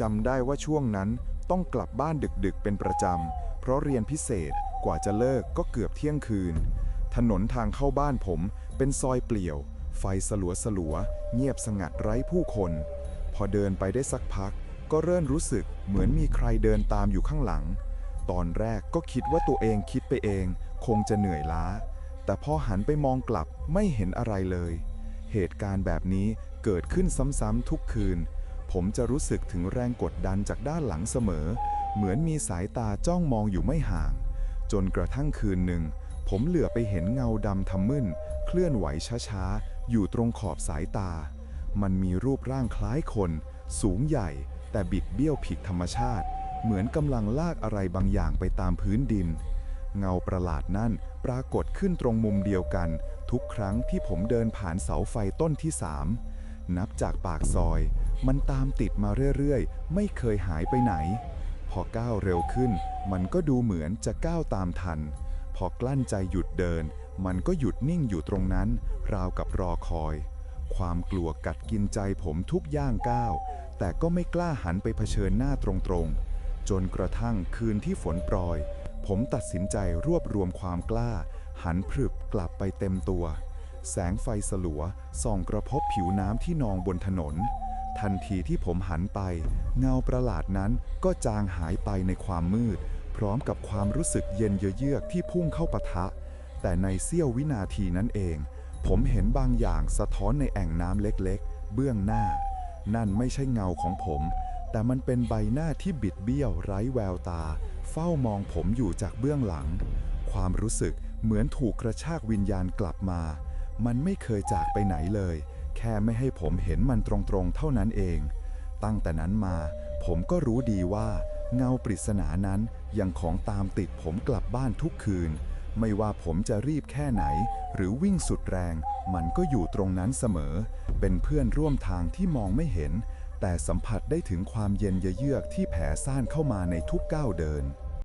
จำได้ว่าช่วงนั้นต้องกลับบ้านดึกๆ เป็นประจำ เพราะเรียนพิเศษกว่าจะเลิกก็เกือบเที่ยงคืน ถนนทางเข้าบ้านผมเป็นซอยเปลี่ยว ไฟสลัวสลัวๆเงียบสงัดไร้ผู้คน พอเดินไปได้สักพัก ก็เริ่มรู้สึกเหมือนมีใครเดินตามอยู่ข้างหลัง ตอนแรกก็คิดว่าตัวเองคิดไปเอง คงจะเหนื่อยล้า แต่พอหันไปมองกลับไม่เห็นอะไรเลย เหตุการณ์แบบนี้เกิดขึ้นซ้ำๆทุกคืน ผมจะรู้สึกถึงแรงกดดันจากด้านหลังเสมอ เหมือนมีสายตาจ้องมองอยู่ไม่ห่าง จนกระทั่งคืนหนึ่ง ผมเหลือไปเห็นเงาดำทำมึนเคลื่อนไหวช้าๆ อยู่ตรงขอบสายตา มันมีรูปร่างคล้ายคน สูงใหญ่ แต่บิดเบี้ยวผิดธรรมชาติ เหมือนกำลังลากอะไรบางอย่างไปตามพื้นดิน เงาประหลาดนั่นปรากฏขึ้นตรงมุมเดียวกัน ทุกครั้งที่ผมเดินผ่านเสาไฟต้นที่สามนับจากปากซอย มันตามติดมาเรื่อยๆ ไม่เคยหายไปไหน พอก้าวเร็วขึ้น มันก็ดูเหมือนจะก้าวตามทัน พอกลั้นใจหยุดเดิน มันก็หยุดนิ่งอยู่ตรงนั้น ราวกับรอคอย ความกลัวกัดกินใจผมทุกย่างก้าว แต่ก็ไม่กล้าหันไปเผชิญหน้าตรงๆ จนกระทั่งคืนที่ฝนโปรยผมตัดสินใจรวบรวมความกล้า หันพรึบกลับไปเต็มตัว แสงไฟสลัวส่องกระทบผิวน้ำที่นองบนถนน ทันทีที่ผมหันไป เงาประหลาดนั้นก็จางหายไปในความมืด พร้อมกับความรู้สึกเย็นเยือกที่พุ่งเข้าปะทะ แต่ในเสี้ยววินาทีนั้นเอง ผมเห็นบางอย่างสะท้อนในแอ่งน้ำเล็กๆ เบื้องหน้า นั่นไม่ใช่เงาของผม แต่มันเป็นใบหน้าที่บิดเบี้ยวไร้แววตา เฝ้ามองผมอยู่จากเบื้องหลัง ความรู้สึกเหมือนถูกกระชากวิญญาณกลับมา มันไม่เคยจากไปไหนเลย แค่ไม่ให้ผมเห็นมันตรงๆเท่านั้นเอง ตั้งแต่นั้นมาผมก็รู้ดีว่าเงาปริศนานั้นยังของตามติดผมกลับบ้านทุกคืน ไม่ว่าผมจะรีบแค่ไหน หรือวิ่งสุดแรง มันก็อยู่ตรงนั้นเสมอ เป็นเพื่อนร่วมทางที่มองไม่เห็น แต่สัมผัสได้ถึงความเย็นเยือกที่แผ่ซ่านเข้ามาในทุกก้าวเดิน